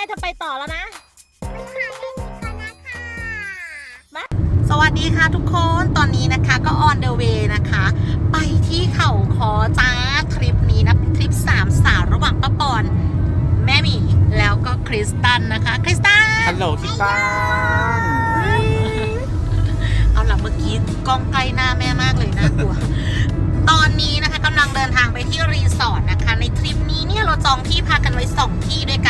อ้ยเธอไปต่อแล้วนะไปหาเล่นกันนะคะสวัสดีค่ะทุกคนตอนนี้นะคะก็ on the way นะคะ ไปที่เขาคอจ้าทริปนี้นะทริปสามสาวระหว่างป้าปอน แม่หมีแล้วก็คริสตันนะคะ คริสตันฮัลโหลคิตตันเอาล่ะเมื่อกี้กล้องใกล้หน้าแม่มากเลยน่ากลัวตอนนี้นะคะกำลังเดินทางไปที่รีสอร์ทนะคะ ในทริปนี้เนี่ยเราจองที่พักกันไว้2ที่ด้วยกัน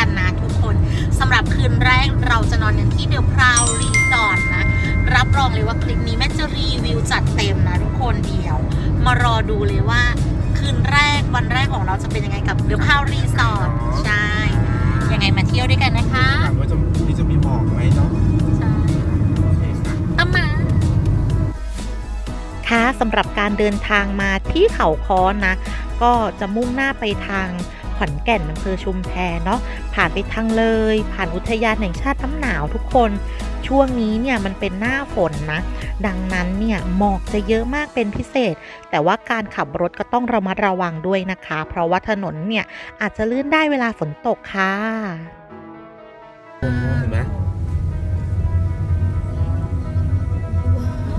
คืนแรกเราจะนอนกันที่เดลพราวรีสอร์ทนะ รับรองเลยว่าคลิปนี้แม่จะรีวิวจัดเต็มนะทุกคนเดียว มารอดูเลยว่า คืนแรกวันแรกของเราจะเป็นยังไงกับเดลพราวรีสอร์ทใช่ยังไงมาเที่ยวด้วยกันนะคะถามว่าจะมีจะมีหมอกไหมเนาะใช่โอเคค่ะตามมาค่ะสำหรับการเดินทางมาที่เขาค้อนะก็จะมุ่งหน้าไปทาง ขอนแก่นอำเภอชุมแพเนาะผ่านไปทางเลย ผ่านอุทยานแห่งชาติน้ำหนาวทุกคนช่วงนี้เนี่ยมันเป็นหน้าฝนนะ ดังนั้นเนี่ยหมอกจะเยอะมากเป็นพิเศษ แต่ว่าการขับรถก็ต้องระมัดระวังด้วยนะคะ เพราะว่าถนนเนี่ยอาจจะลื่นได้เวลาฝนตกค่ะเห็นไหม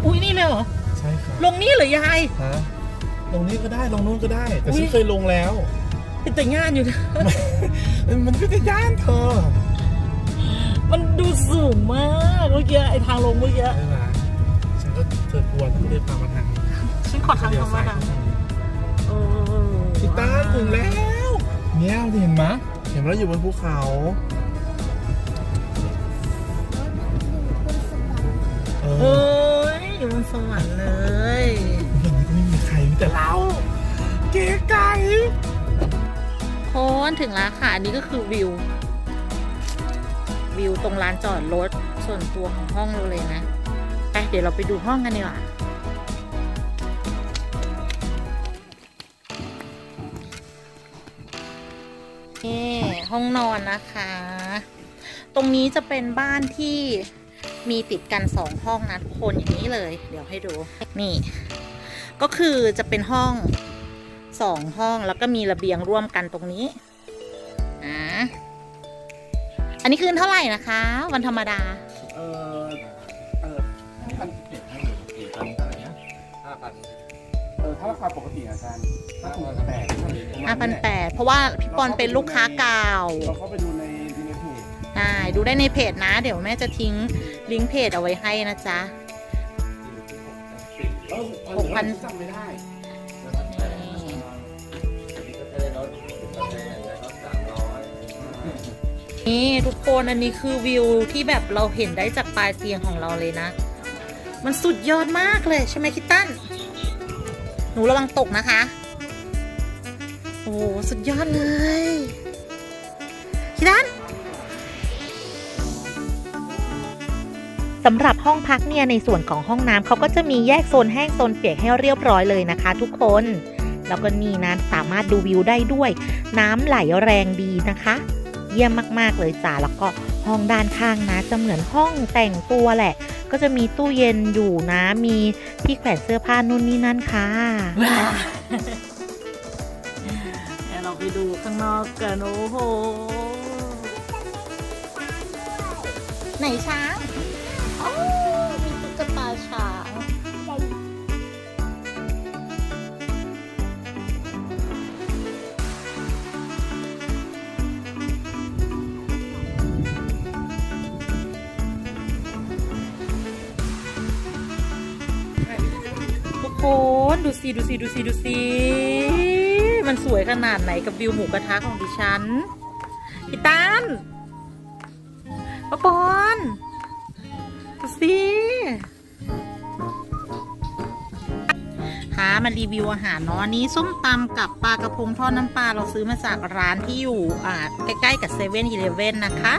อุ้ยนี่เลยเหรอ ใช่ค่ะลงนี่เหรอยาย ฮะลงนี้ก็ได้ลงนู้นก็ได้ แต่อุ๊ยฉันเคยลงแล้ว เป็นแต่งานอยู่นะ มันก็จะย่านเธอมันดูสูงมากเมื่อกี้ไอทางลงเมื่อกี้ ใช่ไหมฉันก็เธอกลัวที่เลยพามาทางนี้ฉันขอทางธรรมดาเออคิตตันถึงแล้ว เนี่ยเห็นไหมเห็นไหมเราอยู่บนภูเขา เอเฮ้อยอยู่บนสวรรค์เลย อย่างนี้ก็ไม่มีใครมีแต่เรา เก๋ไก่โคนถึงแล้วค่ะ อันนี้ก็คือวิว วิวตรงลานจอดรถส่วนตัวของห้องเราเลยนะ ไปเดี๋ยวเราไปดูห้องกันดีกว่านี่ห้องนอนนะคะ ตรงนี้จะเป็นบ้านที่มีติดกันสองห้องนะทุกคนอย่างนี้เลย เดี๋ยวให้ดู นี่ ก็คือจะเป็นห้อง สองห้องแล้วก็มีระเบียงร่วมกันตรงนี้อ่าอันนี้คืนเท่าไหร่นะคะ วันธรรมดา เออเออห้าพันเจ็ดให้หรือกี่พันอะไรเงี้ยห้าพันเออถ้าราคาปกติอาจารย์ถ้าถูกแปดห้าพันแปดเพราะว่าพี่ปอนเป็นลูกค้าเก่าเราเข้าไปดูในดูในเพจใช่ดูได้ในเพจนะ เดี๋ยวแม่จะทิ้งลิงก์เพจเอาไว้ให้นะจ๊ะเออเออหกพันจำไม่ได้ นี่ทุกคนอันนี้คือวิวที่แบบเราเห็นได้จากปลายเตียงของเราเลยนะ มันสุดยอดมากเลยใช่ไหมคิตตันหนูระวังตกนะคะ โอ้สุดยอดเลยคิตตันสำหรับห้องพักเนี่ยในส่วนของห้องน้ำเขาก็จะมีแยกโซนแห้งโซนเปียกให้เรียบร้อยเลยนะคะ ทุกคน แล้วก็นี่นะสามารถดูวิวได้ด้วย น้ำไหลแรงดีนะคะ เยี่ยมมาก ๆ เลยจ้าแล้วก็ห้องด้านข้างนะ จะเหมือนห้องแต่งตัวแหละ ก็จะมีตู้เย็นอยู่นะ มีที่แขวนเสื้อผ้านู่นนี่นั่นค่ะเดี๋ยวเราไปดูข้างนอกกันโอ้โห ไหนช้าง ดูสิดูสิดูสิดูสิมันสวยขนาดไหนกับวิวหมูกระทะของดิฉันพี่ตันป้าปอนดูสิหามารีวิวอาหารเนาะนี้ส้มตำกับปลากระพงทอดน้ำปลาเราซื้อมาจากร้านที่อยู่อ่าใกล้ๆกับเซเว่นอีเลฟเว่นนะคะ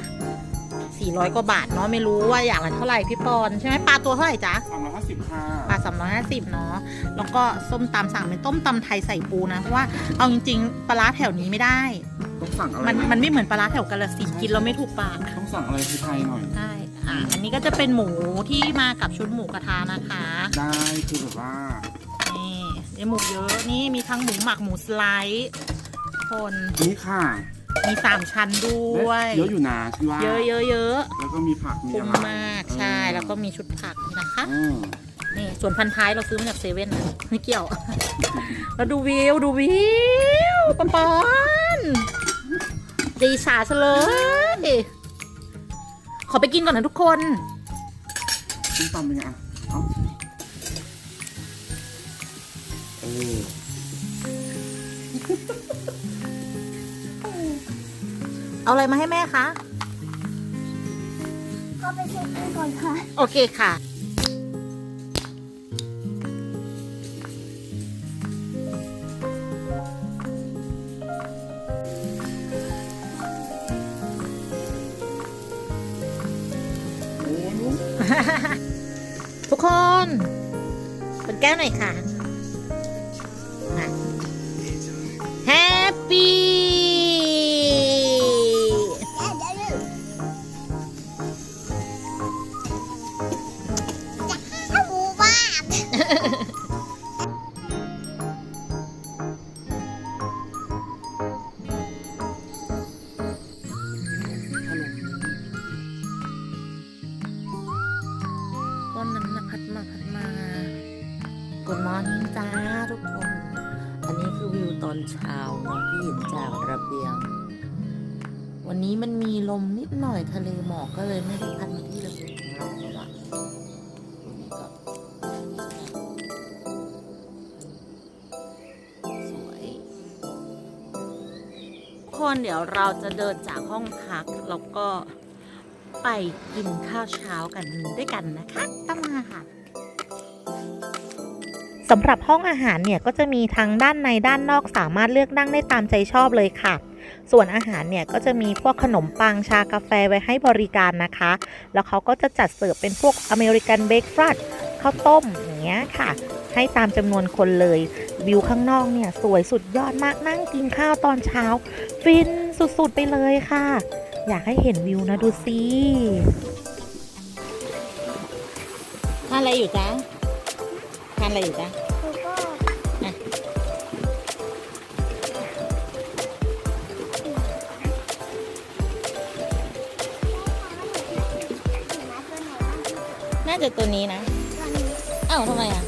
400 กว่าบาทเนาะไม่รู้ว่าอย่างละเท่าไหร่พี่ปอนใช่ไหมปลาตัวเท่าไหร่จ๊ะสามร้อยห้าสิบค่ะปลาสามร้อยห้าสิบเนาะแล้วก็ส้มตำสั่งเป็นต้มตำไทยใส่ปูนะเพราะว่าเอาจริงๆปลาร้าแถวนี้ไม่ได้ ต้องสั่งอะไรมันมันไม่เหมือนปลาร้าแถวกาลสินธุ์กินแล้วไม่ถูกปากต้องสั่งอะไรที่ไทยหน่อย ใช่อะอันนี้ก็จะเป็นหมูที่มากับชุดหมูกระทะนะคะได้คือแบบว่านี่เดี๋ยวหมูเยอะนี่มีทั้งหมูหมักหมูสไลด์คนนี่ค่ะ มีสามชั้นด้วย เยอะอยู่นะที่ว่าเยอะเยอะเยอะแล้วก็มีผักมีคุ้มอะไรมากใช่แล้วก็มีชุดผักนะคะอืมนี่ส่วนพันท้ายเราซื้อมาจากเซเว่นนะไม่เกี่ยว แล้วดูวิวดูวิวปอนปอนดีฉาซะเลย ขอไปกินก่อนนะทุกคน ส้มตำเป็นไงอะเอาเออ เอาอะไรมาให้แม่คะ ก็ไปเช็คอินก่อนค่ะ โอเคค่ะโอ้ลูกทุกคน เป็นแก้วหน่อยค่ะ ก้อนนั้นนะพัดมาพัดมากุดมอร์นิ่งจ้าทุกคน อันนี้คือวิวตอนเช้าเนาะที่เห็นจากระเบียง วันนี้มันมีลมนิดหน่อยทะเลหมอกก็เลยไม่ได้พัดมาที่ระเบียง คนเดี๋ยวเราจะเดินจากห้องพักแล้วก็ไปกินข้าวเช้ากันด้วยกันนะคะตามมาค่ะสำหรับห้องอาหารเนี่ยก็จะมีทั้งด้านในด้านนอกสามารถเลือกนั่งได้ตามใจชอบเลยค่ะ ส่วนอาหารเนี่ยก็จะมีพวกขนมปังชากาแฟไว้ให้บริการนะคะ แล้วเขาก็จะจัดเสิร์ฟเป็นพวกอเมริกันเบรกฟาสต์ข้าวต้มอย่าง เงี้ยค่ะ ให้ตามจำนวนคนเลยวิวข้างนอกเนี่ยสวยสุดยอดมากนั่งกินข้าวตอนเช้า ฟินสุดๆไปเลยค่ะ อยากให้เห็นวิวนะดูสิทานอะไรอยู่จ๊ะทานอะไรอยู่จ๊ะแล้วก็อะน่าจะตัวนี้นะต อนนี้อ้าวทำไมอะ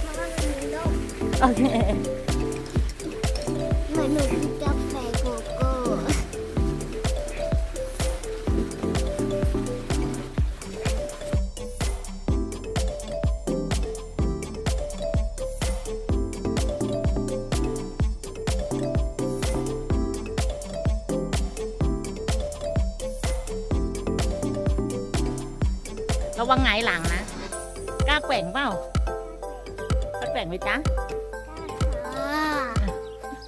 เพราะว่ามันมีร่มโอเคเหมือนหนูกินกาแฟโกโก้ระวังไงายหลังนะกล้า แกว่งเปล่ากล้าแกว่งไหมจ๊ะ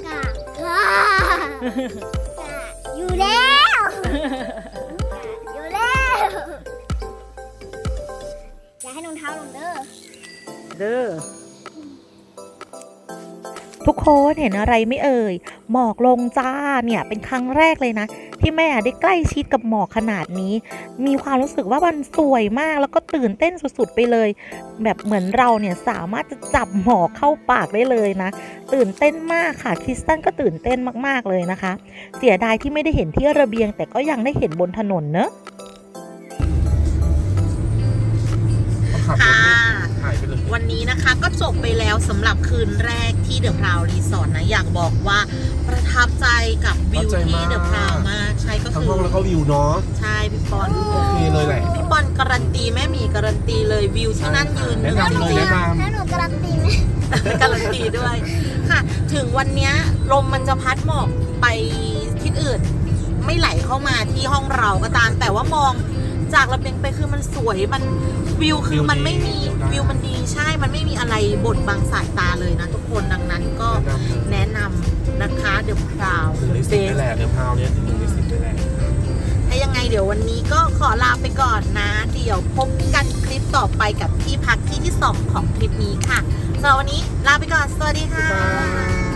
กะกะกะอยู่แล้วอยู่แล้วอย่าให้รองเท้าลงเด้อเด้อทุกคนเห็นอะไรไม่เอ่ย หมอกลงจ้าเนี่ยเป็นครั้งแรกเลยนะ ที่แม่ได้ใกล้ชิดกับหมอกขนาดนี้ มีความรู้สึกว่ามันสวยมากแล้วก็ตื่นเต้นสุดๆไปเลย แบบเหมือนเราเนี่ยสามารถจะจับหมอกเข้าปากได้เลยนะ ตื่นเต้นมากค่ะคริสตันก็ตื่นเต้นมากๆเลยนะคะ เสียดายที่ไม่ได้เห็นที่ระเบียง แต่ก็ยังได้เห็นบนถนนเนอะค่ะวันนี้นะคะก็จบไปแล้วสำหรับคืนแรกที่เดอะพราวรีสอร์ทนะ อยากบอกว่า ประทับใจกับวิวที่เดอะพราวมากใช่ก็ทั้งคือห้องแล้วก็วิวเนาะใช่พี่ปอนโอเคเลยแหละพี่ปอนการันตีแม่หมีการันตีเลยวิวที่นั่นยืนแนะนำเลยแนะนำแล้วหนูการันตีไหมการันตีด้วยค่ะ ถึงวันเนี้ยลมมันจะพัดหมอกไปทิศอื่น ไม่ไหลเข้ามาที่ห้องเราก็ตามแต่ว่ามอง จากระเบียงไปคือมันสวยมันวิวคือมันไม่มีวิวมันดีใช่มันไม่มีอะไรบดบังสายตาเลยนะทุกคนดังนั้นก็แนะนำเลยแนะนำนะคะเดอะพราวถึงได้สิบไปแหละเดือพาวเนี่ยถึงได้สิบไปแหละถ้ายังไงเดี๋ยววันนี้ก็ขอลาไปก่อนนะ เดี๋ยวพบกันคลิปต่อไปกับที่พักที่ที่สองของคลิปนี้ค่ะสำหรับวันนี้ลาไปก่อนสวัสดีค่ะบ๊ายบาย